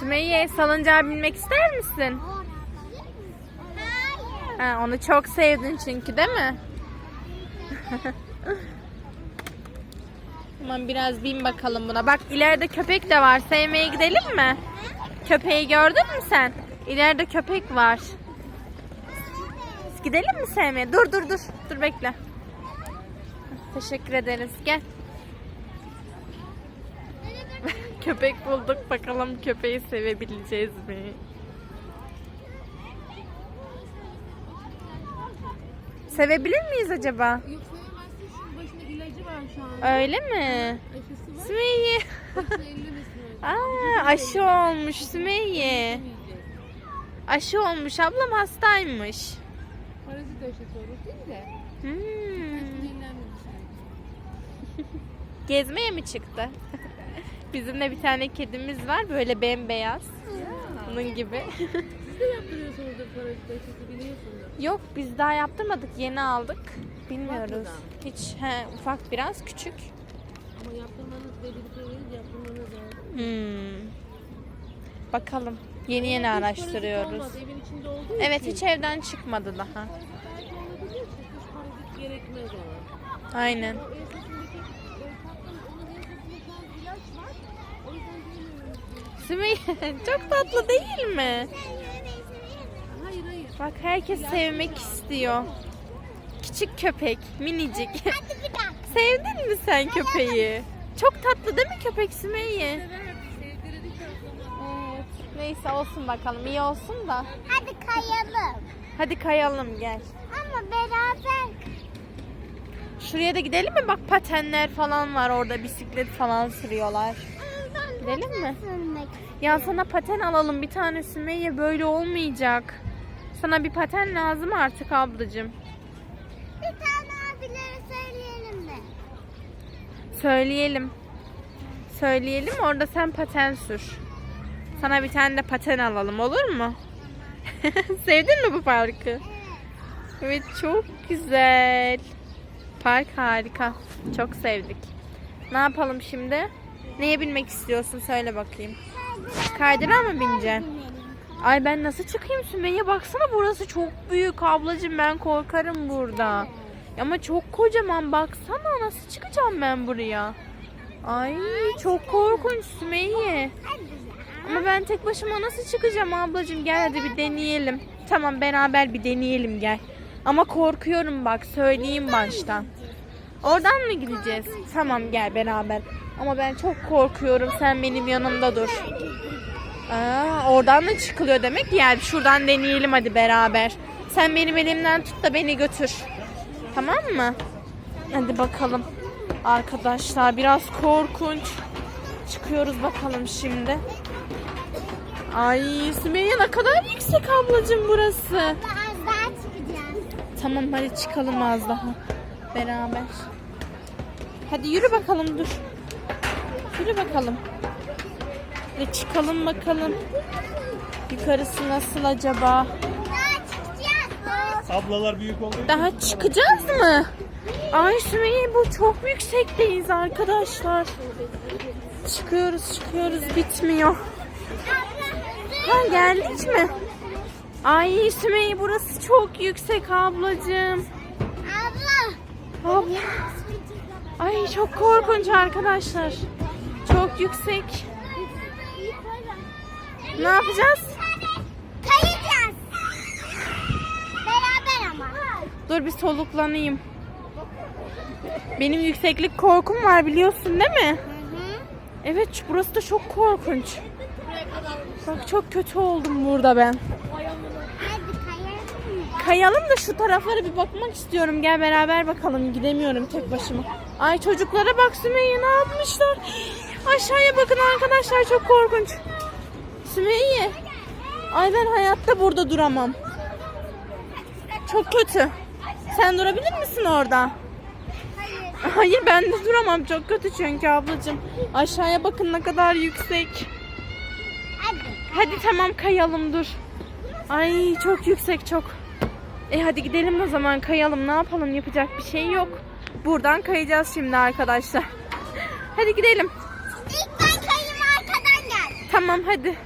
Sümeyye salıncağa binmek ister misin? Ha, onu çok sevdin çünkü değil mi? Tamam biraz bin bakalım buna. Bak ileride köpek de var. Sevmeye gidelim mi? Köpeği gördün mü sen? İleride köpek var. Gidelim mi sevmeye? Dur dur dur. Dur bekle. Teşekkür ederiz. Gel. Köpek bulduk. Bakalım köpeği sevebileceğiz mi? Sevebilir miyiz acaba? Yok sevemezsin şunun başında ilacı var şu an. Öyle mi? Aşısı var. Sümeyye. Aa, aşı olmuş Sümeyye. Aşı olmuş. Ablam hastaymış. Parazit aşısı olur değil de. Hmm. Gezmeye mi çıktı? Bizim de bir tane kedimiz var. Böyle bembeyaz. Bunun gibi. Siz de yaptırıyorsunuzdur parazit aşısı biliyorsunuz. Yok biz daha yaptırmadık. Yeni aldık. Bilmiyoruz. Hiç he, ufak biraz küçük. Ama yaptırmanız süre yaptırmanız lazım. Hmm. Bakalım. Yeni yeni Hiç parazit araştırıyoruz. olmaz, Evin içinde olduğu Evet için. hiç evden çıkmadı daha. Belki olabilir. Hiç parazit gerekmez ama. Aynen. O e, tatlım onun ensesinde şu an ilaç var. O yüzden bilmiyorum. Sümeyye çok tatlı değil mi? Hayır hayır. Bak herkes sevmek istiyor. Küçük köpek, minicik. Sevdin mi sen köpeği? Çok tatlı değil mi köpek Sümeyye? Evet. Neyse olsun bakalım iyi olsun da. Hadi kayalım. Hadi kayalım gel. Ama beraber. Şuraya da gidelim mi? Bak patenler falan var orada bisiklet falan sürüyorlar. Gidelim mi? Ya sana paten alalım bir tane Sümeyye böyle olmayacak. Sana bir paten lazım artık ablacığım. Bir tane abilere söyleyelim mi? Söyleyelim. Söyleyelim orada sen paten sür. Sana bir tane de paten alalım olur mu? Sevdin mi bu parkı? Evet çok güzel. Park harika. Çok sevdik. Ne yapalım şimdi? Neye binmek istiyorsun söyle bakayım. Kaydıra mı bineceksin? Ay ben nasıl çıkayım Sümeyye baksana burası çok büyük ablacığım ben korkarım burada. Ama çok kocaman baksana nasıl çıkacağım ben buraya. Ay çok korkunç Sümeyye. Ama ben tek başıma nasıl çıkacağım ablacığım gel hadi bir deneyelim. Tamam beraber bir deneyelim gel. Ama korkuyorum bak söyleyeyim baştan. Oradan mı gideceğiz? Tamam gel beraber. Ama ben çok korkuyorum sen benim yanımda dur. Aa, oradan da çıkılıyor demek. Gel şuradan deneyelim hadi beraber. Sen benim elimden tut da beni götür. Tamam mı? Hadi bakalım. Arkadaşlar biraz korkunç. Çıkıyoruz bakalım şimdi. Ay Sümeyye ne kadar yüksek ablacığım burası. Az daha çıkacağız. Tamam hadi çıkalım az daha. Beraber. Hadi yürü bakalım dur. Yürü bakalım. Hadi çıkalım bakalım. Yukarısı nasıl acaba? Daha çıkacağız. Ablalar büyük oldu. Daha çıkacağız mı? Ay Sümeyye bu çok yüksekteyiz arkadaşlar. Çıkıyoruz çıkıyoruz bitmiyor. Ha geldik mi? Ay Sümeyye burası çok yüksek ablacığım. Abla. Abla. Ay çok korkunç arkadaşlar. Çok yüksek. Ne yapacağız? Kayacağız. Beraber ama. Dur bir soluklanayım. Benim yükseklik korkum var biliyorsun değil mi? Hı hı. Evet burası da çok korkunç. Bak çok kötü oldum burada ben. Kayalım da şu taraflara bir bakmak istiyorum. Gel beraber bakalım. Gidemiyorum tek başıma. Ay çocuklara bak Sümeyye ne yapmışlar. Aşağıya bakın arkadaşlar çok korkunç. Sümeyye. Ay ben hayatta burada duramam. Çok kötü. Sen durabilir misin orada? Hayır. Hayır ben de duramam. Çok kötü çünkü ablacığım. Aşağıya bakın ne kadar yüksek. Hadi. Tamam kayalım dur. Ay çok yüksek çok. E hadi gidelim o zaman kayalım. Ne yapalım yapacak bir şey yok. Buradan kayacağız şimdi arkadaşlar. Hadi gidelim. Tamam hadi.